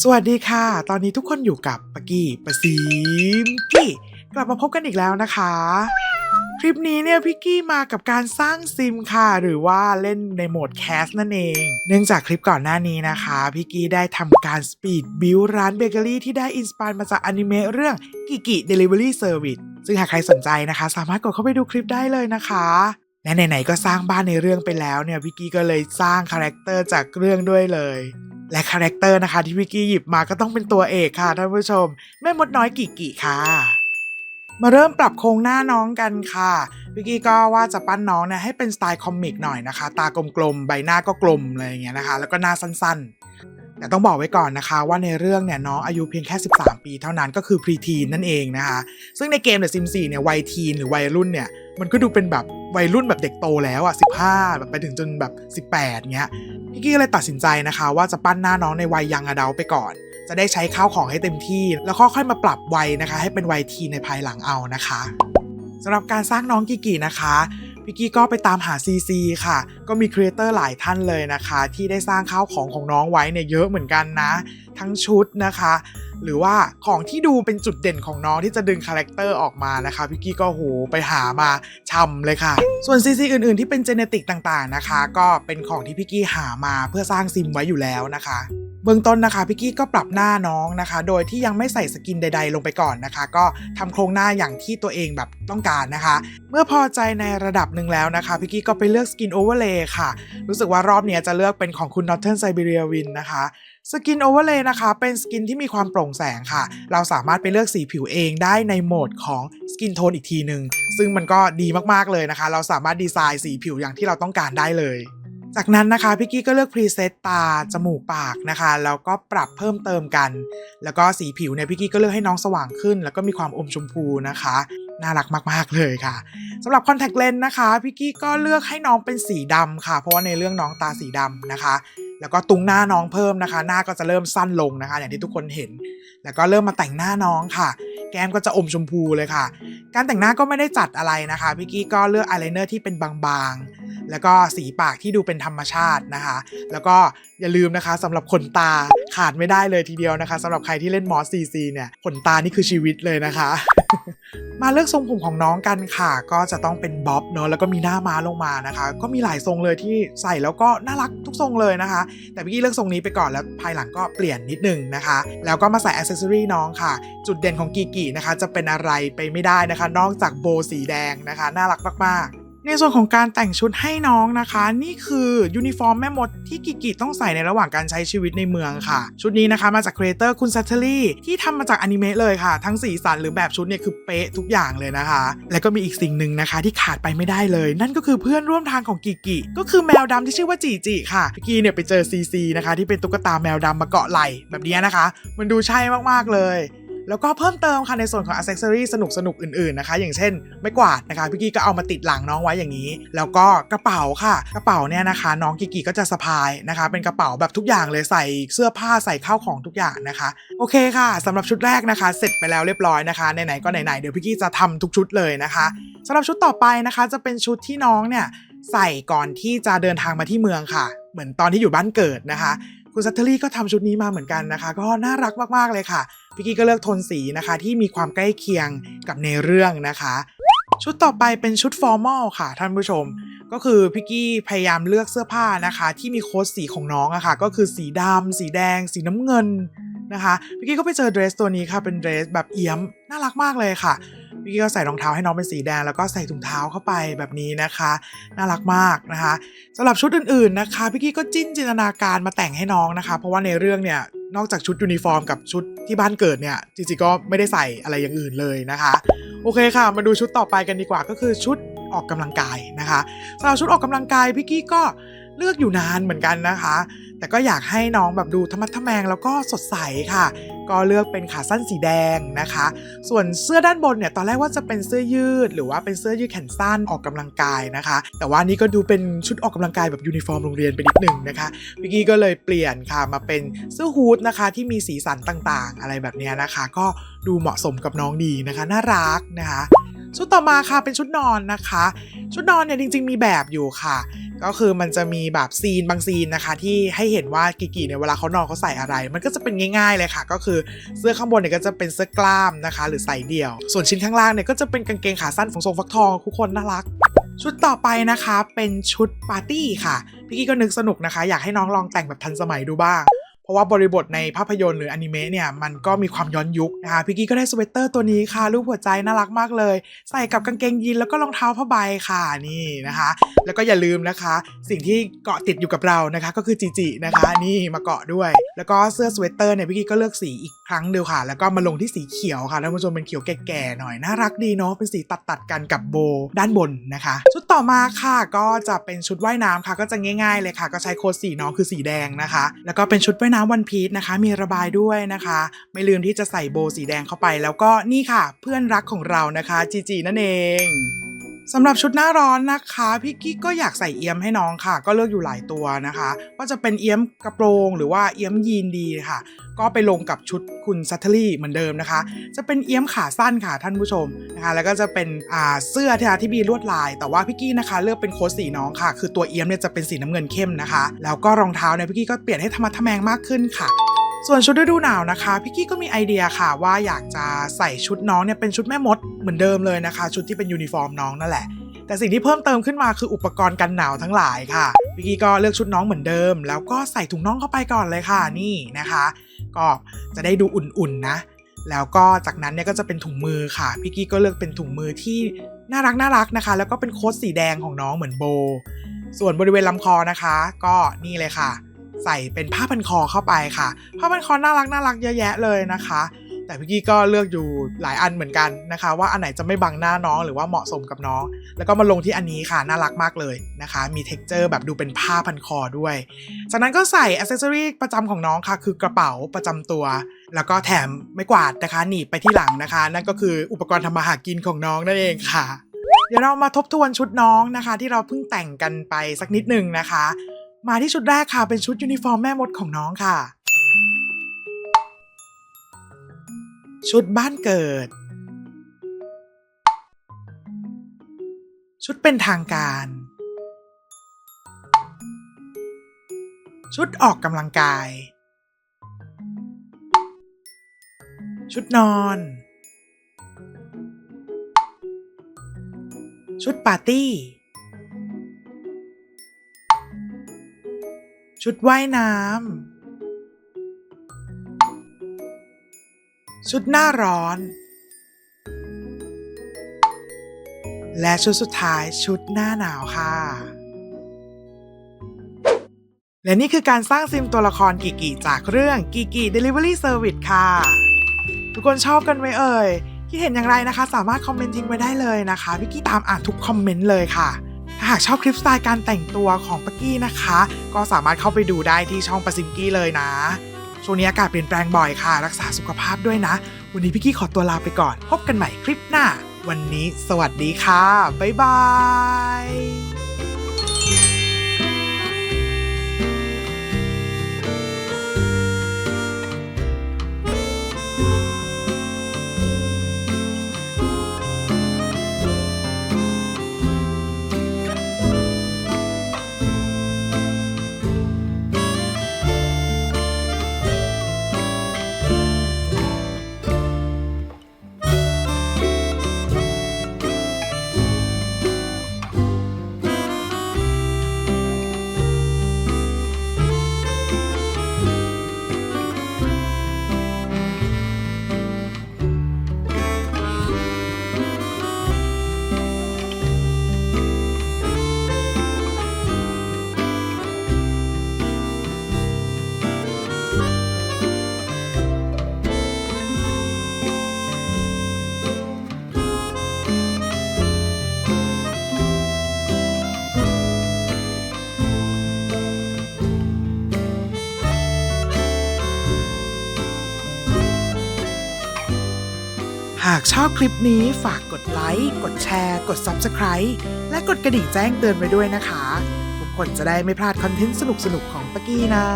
สวัสดีค่ะ ตอนนี้ทุกคนอยู่กับปกกี้ปะซีมกี้กลับมาพบกันอีกแล้วนะคะ คลิปนี้เนี่ยพี่กี้มากับการสร้างซิมค่ะ หรือว่าเล่นในโหมดแคสนั่นเอง เนื่องจากคลิปก่อนหน้านี้นะคะพี่กี้ได้ทำการสปีดบิวร้านเบเกอรี่ที่ได้อินสปายมาจากอนิเมะเรื่องกิกิเดลิเวอรี่เซอร์วิสซึ่งหากใครสนใจนะคะ สามารถกดเข้าไปดูคลิปได้เลยนะคะและไหนๆก็สร้างบ้านในเรื่องไปแล้วเนี่ยพี่กี้ก็เลยสร้างคาแรคเตอร์จากเรื่องด้วยเลย และคาแรคเตอร์นะคะที่พี่กี้หยิบมาก็ต้องเป็นตัวเอกค่ะท่านผู้ชม แม่มดน้อยกิกิค่ะ มาเริ่มปรับโครงหน้าน้องกันค่ะพี่กี้ก็ว่าจะปั้นน้องเนี่ยให้เป็นสไตล์คอมิกหน่อยนะคะ ตากลมๆใบหน้าก็กลมอะไรอย่างเงี้ยนะคะ แล้วก็หน้าสั้นๆ แต่ต้องบอกไว้ก่อนนะคะ ว่าในเรื่องเนี่ยน้องอายุเพียงแค่ 13 ปีเท่านั้นก็คือพรีทีนนั่นเองนะคะ ซึ่งในเกมเดอะซิม4เนี่ยวัยทีนหรือวัยรุ่นเนี่ย มันก็ดูเป็นแบบวัยรุ่นแบบเด็กโตแล้วอะ15แบบไปถึงจนแบบ18เงี้ยพี่กี้ก็เลยตัดสินใจนะคะว่าจะปั้นหน้าน้องในวัยยังอดัลไปก่อน จะได้ใช้ข้าวของให้เต็มที่ แล้วค่อยๆมาปรับวัยนะคะ ให้เป็นวัยทีในภายหลังเอานะคะสำหรับการสร้างน้องกิกินะคะ พี่กี้ก็ไปตามหา CC ค่ะ ก็มีครีเอเตอร์หลายท่านเลยนะคะ ที่ได้สร้างข้าวของของน้องไว้เนี่ยเยอะเหมือนกันนะ ทั้งชุดนะคะ หรือว่าของที่ดูเป็นจุดเด่นของน้องที่จะดึงคาแรคเตอร์ออกมานะคะพี่กี้ก็โหไปหามาช่ำเลยค่ะ ส่วนซีซีอื่นๆ ที่เป็นเจเนติกต่างๆนะคะ ก็เป็นของที่พี่กี้หามาเพื่อสร้างซิมไว้อยู่แล้วนะคะ เบื้องต้นนะคะพี่กี้ก็ปรับหน้าน้องนะคะ โดยที่ยังไม่ใส่สกินใด ๆ ลงไปก่อนนะคะ ก็ทำโครงหน้าอย่างที่ตัวเองแบบต้องการนะคะ เมื่อพอใจในระดับหนึ่งแล้วนะคะพี่กี้ก็ไปเลือกสกินโอเวอร์เลย์ค่ะ รู้สึกว่ารอบนี้จะเลือกเป็นของคุณ Northern Siberia Win นะคะสกินโอเวอร์เลย์นะคะ เป็นสกินที่มีความโปร่งแสงค่ะ เราสามารถไปเลือกสีผิวเองได้ในโหมดของสกินโทนอีกทีหนึ่งซึ่งมันก็ดีมากๆเลยนะคะ เราสามารถดีไซน์สีผิวอย่างที่เราต้องการได้เลย จากนั้นนะคะพี่กี้ก็เลือกพรีเซตตาจมูกปากนะคะแล้วก็ปรับเพิ่มเติมกัน แล้วก็สีผิวเนี่ยพี่กี้ก็เลือกให้น้องสว่างขึ้น แล้วก็มีความอมชมพูนะคะน่ารักมาก ๆ เลยค่ะสำหรับคอนแทคเลนส์นะคะพี่กี้ก็เลือกให้น้องเป็นสีดำค่ะ เพราะว่าในเรื่องน้องตาสีดำนะคะ แล้วก็ตุงหน้าน้องเพิ่มนะคะ หน้าก็จะเริ่มสั้นลงนะคะ อย่างที่ทุกคนเห็น แล้วก็เริ่มมาแต่งหน้าน้องค่ะ แก้มก็จะอมชมพูเลยค่ะ การแต่งหน้าก็ไม่ได้จัดอะไรนะคะพี่กี้ก็เลือกอายไลเนอร์ที่เป็นบางๆ แล้วก็สีปากที่ดูเป็นธรรมชาตินะคะ แล้วก็อย่าลืมนะคะสำหรับขนตาขาดไม่ได้เลยทีเดียวนะคะสำหรับใครที่เล่นมอสซีซีเนี่ยขนตานี่คือชีวิตเลยนะคะ มาเลือกทรงผมของน้องกันค่ะ ก็จะต้องเป็นบ๊อบเนอะแล้วก็มีหน้าม้าลงมานะคะ ก็มีหลายทรงเลยที่ใส่แล้วก็น่ารักทุกทรงเลยนะคะ แต่พี่กี้เลือกทรงนี้ไปก่อนแล้วภายหลังก็เปลี่ยนนิดนึงนะคะ แล้วก็มาใส่อ c เซสซอรีน้องค่ะ จุดเด่นของกีกีนะคะ จะเป็นอะไรไปไม่ได้นะคะ นอกจากโบสีแดงนะคะ น่ารักมากๆ ในส่วนของการแต่งชุดให้น้องนะคะ นี่คือยูนิฟอร์มแม่มดที่กิกิต้องใส่ในระหว่างการใช้ชีวิตในเมืองค่ะ ชุดนี้นะคะมาจากครีเอเตอร์คุณซัตเทอรี่ที่ทำมาจากอนิเมะเลยค่ะ ทั้งสีสันหรือแบบชุดเนี่ยคือเป๊ะทุกอย่างเลยนะคะ แล้วก็มีอีกสิ่งหนึ่งนะคะ ที่ขาดไปไม่ได้เลย นั่นก็คือเพื่อนร่วมทางของกิกิก็คือแมวดำที่ชื่อว่าจีจิค่ะกีเนี่ยไปเจอซีซีนะคะที่เป็นตุ๊กตาแมวดำมาเกาะไหล่แบบนี้นะคะ มันดูใช่มากๆเลย แล้วก็เพิ่มเติมค่ะในส่วนของอ c เซสซอรีสนุกสนุกๆอื่นๆนะคะ อย่างเช่นไม้กวาดนะคะพี่กี้ก็เอามาติดหลังน้องไว้อย่างนี้ แล้วก็กระเป๋าค่ะ กระเป๋าเนี่ยนะคะ น้องกิกิก็จะสะพายนะคะ เป็นกระเป๋าแบบทุกอย่างเลยใส่เสื้อผ้าใส่ข้าวของทุกอย่างนะคะ โอเคค่ะสำหรับชุดแรกนะคะ เสร็จไปแล้วเรียบร้อยนะคะไหนๆก็ไหนๆเดี๋ยวพี่กี้จะทำทุกชุดเลยนะคะสำหรับชุดต่อไปนะคะจะเป็นชุดที่น้องเนี่ยใส่ก่อนที่จะเดินทางมาที่เมืองค่ะ เหมือนตอนที่อยู่บ้านเกิดนะคะ คุณซัตเทอรี่ก็ทำชุดนี้มาเหมือนกันนะคะ ก็น่ารักมากๆเลยค่ะพี่กี้ก็เลือกโทนสีนะคะ ที่มีความใกล้เคียงกับในเรื่องนะคะ ชุดต่อไปเป็นชุดฟอร์มอลค่ะท่านผู้ชม ก็คือพี่กี้พยายามเลือกเสื้อผ้านะคะ ที่มีโค้ดสีของน้องอะค่ะ ก็คือสีดำสีแดง สีน้ำเงินนะคะพี่กี้ก็ไปเจอเดรสตัวนี้ค่ะเป็นเดรสแบบเอี้ยมน่ารักมากเลยค่ะ พี่กี้ก็ใส่รองเท้าให้น้องเป็นสีแดง แล้วก็ใส่ถุงเท้าเข้าไปแบบนี้นะคะ น่ารักมากนะคะสำหรับชุดอื่นๆนะคะพี่กี้ก็จิ้นจินตนาการมาแต่งให้น้องนะคะ เพราะว่าในเรื่องเนี่ยนอกจากชุดยูนิฟอร์มกับชุดที่บ้านเกิดเนี่ยจริงๆก็ไม่ได้ใส่อะไรอย่างอื่นเลยนะคะ โอเคค่ะ มาดูชุดต่อไปกันดีกว่าก็คือชุดออกกำลังกายนะคะสำหรับชุดออกกำลังกายพี่กี้ก็เลือกอยู่นานเหมือนกันนะคะ แต่ก็อยากให้น้องแบบดูธรรมะทะแมงแล้วก็สดใสค่ะ ก็เลือกเป็นขาสั้นสีแดงนะคะ ส่วนเสื้อด้านบนเนี่ยตอนแรกว่าจะเป็นเสื้อยืด หรือว่าเป็นเสื้อยืดแขนสั้นออกกำลังกายนะคะ แต่ว่านี่ก็ดูเป็นชุดออกกำลังกายแบบยูนิฟอร์มโรงเรียนไปนิดหนึ่งนะคะพี่กี้ก็เลยเปลี่ยนค่ะมาเป็นเสื้อฮูดนะคะที่มีสีสันต่างๆ อะไรแบบนี้นะคะ ก็ดูเหมาะสมกับน้องดีนะคะ น่ารักนะคะ ชุดต่อมาค่ะเป็นชุดนอนนะคะ ชุดนอนเนี่ยจริง ๆ มีแบบอยู่ค่ะ ก็คือมันจะมีแบบซีนบางซีนนะคะ ที่ให้เห็นว่ากิกิเนี่ยเวลาเขานอนเขาใส่อะไร มันก็จะเป็นง่ายๆเลยค่ะ ก็คือเสื้อข้างบนเนี่ยก็จะเป็นเสื้อกล้ามนะคะ หรือใส่เดี่ยว ส่วนชิ้นข้างล่างเนี่ยก็จะเป็นกางเกงขาสั้นของทรงฟักทองทุกคนน่ารักชุดต่อไปนะคะเป็นชุดปาร์ตี้ค่ะ พี่กี้ก็นึกสนุกนะคะ อยากให้น้องลองแต่งแบบทันสมัยดูบ้าง เพราะว่าบริบทในภาพยนตร์หรืออนิเมะเนี่ยมันก็มีความย้อนยุคนะคะพี่กี้ก็ได้สเวตเตอร์ตัวนี้ค่ะรูปหัวใจน่ารักมากเลย ใส่กับกางเกงยีนแล้วก็รองเท้าผ้าใบค่ะนี่นะคะ แล้วก็อย่าลืมนะคะ สิ่งที่เกาะติดอยู่กับเรานะคะ ก็คือจีจีนะคะนี่มาเกาะด้วย แล้วก็เสื้อสเวตเตอร์เนี่ยพี่กี้ก็เลือกสีอีกครั้งเดียวค่ะ แล้วก็มาลงที่สีเขียวค่ะท่านผู้ชมเป็นเขียวแก่ๆหน่อยน่ารักดีเนาะเป็นสีตัดตัดกันกับโบด้านบนนะคะ ชุดต่อมาค่ะก็จะเป็นชุดว่ายน้ำค่ะ ก็จะง่ายๆเลยค่ะ ก็ใช้โค้ดสีน้องคือสีแดงนะคะ แล้วก็เป็นชุดว่ายน้ำวันพีชนะคะ มีระบายด้วยนะคะ ไม่ลืมที่จะใส่โบสีแดงเข้าไป แล้วก็นี่ค่ะ เพื่อนรักของเรานะคะจีจีนั่นเอง สำหรับชุดหน้าร้อนนะคะพี่กิ๊กก็อยากใส่เอี้ยมให้น้องค่ะ ก็เลือกอยู่หลายตัวนะคะว่าจะเป็นเอี้ยมกระโปรงหรือว่าเอี้ยมยีนดีค่ะ ก็ไปลงกับชุดคุณซัตเทอรี่เหมือนเดิมนะคะ จะเป็นเอี้ยมขาสั้นค่ะท่านผู้ชมนะคะแล้วก็จะเป็นอ่าเสื้อที่ที่มีลวดลาย แต่ว่าพี่กี้นะคะเลือกเป็นโค้ดสีน้องค่ะ คือตัวเอี้ยมเนี่ยจะเป็นสีน้ำเงินเข้มนะคะ แล้วก็รองเท้าเนี่ยพี่กี้ก็เปลี่ยนให้ธรรมะทะแมงมากขึ้นค่ะ ส่วนชุดฤดูหนาวนะคะพี่กี้ก็มีไอเดียค่ะว่าอยากจะใส่ชุดน้องเนี่ยเป็นชุดแม่มดเหมือนเดิมเลยนะคะ ชุดที่เป็นยูนิฟอร์มน้องนั่นแหละ แต่สิ่งที่เพิ่มเติมขึ้นมาคืออุปกรณ์กันหนาวทั้งหลายค่ะพี่กี้ก็เลือกชุดน้องเหมือนเดิม แล้วก็ใส่ถุงน่องเข้าไปก่อนเลยค่ะนี่นะคะ ก็จะได้ดูอุ่นๆนะแล้วก็จากนั้นเนี่ยก็จะเป็นถุงมือค่ะพี่กี้ก็เลือกเป็นถุงมือที่น่ารักน่ารักนะคะ แล้วก็เป็นโค้ดสีแดงของน้องเหมือนโบ ส่วนบริเวณลำคอนะคะ ก็นี่เลยค่ะ ใส่เป็นผ้าพันคอเข้าไปค่ะ ผ้าพันคอน่ารักน่ารักเยอะแยะเลยนะคะ แต่พี่กี้ก็เลือกอยู่หลายอันเหมือนกันนะคะ ว่าอันไหนจะไม่บังหน้าน้องหรือว่าเหมาะสมกับน้อง แล้วก็มาลงที่อันนี้ค่ะน่ารักมากเลยนะคะ มีเท็กเจอร์แบบดูเป็นผ้าพันคอด้วย จากนั้นก็ใส่อ c เซสซอรี่ประจำของน้องค่ะ คือกระเป๋าประจำตัว แล้วก็แถมไม่กวาดนะคะหนีบไปที่หลังนะคะ นั่นก็คืออุปกรณ์ทำมาหากินของน้องนั่นเองค่ะเดี๋ยวเรามาทบทวนชุดน้องนะคะ ที่เราเพิ่งแต่งกันไปสักนิดหนึ่งนะคะ มาที่ชุดแรกค่ะเป็นชุดยูนิฟอร์มแม่มดของน้องค่ะ ชุดบ้านเกิด ชุดเป็นทางการ ชุดออกกำลังกาย ชุดนอน ชุดปาร์ตี้ ชุดว่ายน้ำ ชุดหน้าร้อน และชุดสุดท้ายชุดหน้าหนาวค่ะ และนี่คือการสร้างซิมตัวละครกิกิจากเรื่องกิกิ Delivery Service ค่ะ ทุกคนชอบกันไหมเอ่ยคิดเห็นอย่างไรนะคะ สามารถคอมเมนต์ทิ้งไว้ได้เลยนะคะ พี่กี้ตามอ่านทุกคอมเมนต์เลยค่ะ ถ้าหากชอบคลิปสไตล์การแต่งตัวของปักกี้นะคะ ก็สามารถเข้าไปดูได้ที่ช่องปาซิมกี้เลยนะ ช่วงนี้อากาศเปลี่ยนแปลงบ่อยค่ะ รักษาสุขภาพด้วยนะ วันนี้พี่กี้ขอตัวลาไปก่อน พบกันใหม่คลิปหน้า วันนี้สวัสดีค่ะ บ๊ายบาย หากชอบคลิปนี้ฝากกดไลค์ กดแชร์ กด Subscribe และกดกระดิ่งแจ้งเตือนไว้ด้วยนะคะ ทุกคนจะได้ไม่พลาดคอนเทนต์สนุกๆ ของปะกี้นะ